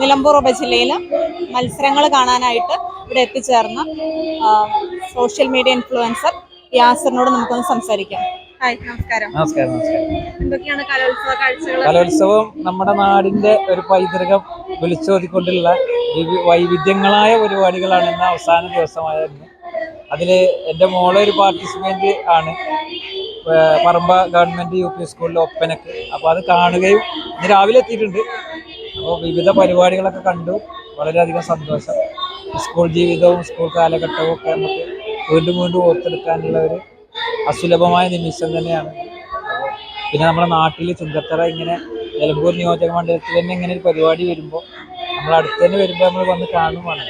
നിലമ്പൂർ ഉപജില്ലയിൽ മത്സരങ്ങൾ കാണാനായിട്ട് ഇവിടെ എത്തിച്ചേർന്ന സോഷ്യൽ മീഡിയ ഇൻഫ്ലുവൻസർ യാസറിനോട് നമുക്കൊന്ന് സംസാരിക്കാം. ഹായ് നമസ്കാരം. നമസ്കാരം നമസ്കാരം. എന്തൊക്കെയാണ് കലോത്സവ കാഴ്ചകൾ? കലോത്സവം നമ്മുടെ നാടിന്റെ ഒരു പൈതൃകം വിളിച്ചോതിക്കൊണ്ടുള്ള വിവി- വൈവിധ്യങ്ങളായ പരിപാടികളാണ് ഇന്ന് അവസാന ദിവസമായിരുന്നു. ഇന്ന് അതിൽ എന്റെ മോളെ ഒരു പാർട്ടിസിപ്പന്റ് ആണ്. പറമ്പ ഗവൺമെന്റ് യു പി സ്കൂളിലെ ഒപ്പനക്ക്. അപ്പോൾ അത് കാണുകയും ഇന്ന് രാവിലെ എത്തിയിട്ടുണ്ട്. അപ്പോൾ വിവിധ പരിപാടികളൊക്കെ കണ്ടു. വളരെയധികം സന്തോഷം. സ്കൂൾ ജീവിതവും സ്കൂൾ കാലഘട്ടവും ഒക്കെ നമുക്ക് വീണ്ടും വീണ്ടും ഓർത്തെടുക്കാനുള്ള ഒരു അസുലഭമായ നിമിഷം തന്നെയാണ്. പിന്നെ നമ്മുടെ നാട്ടിൽ ചുങ്കത്തറ ഇങ്ങനെ നിലമ്പൂർ നിയോജക മണ്ഡലത്തിൽ തന്നെ ഇങ്ങനെ ഒരു പരിപാടി വരുമ്പോൾ നമ്മൾ അടുത്ത് തന്നെ വരുമ്പോൾ നമ്മൾ വന്ന് കാണുവാണ്.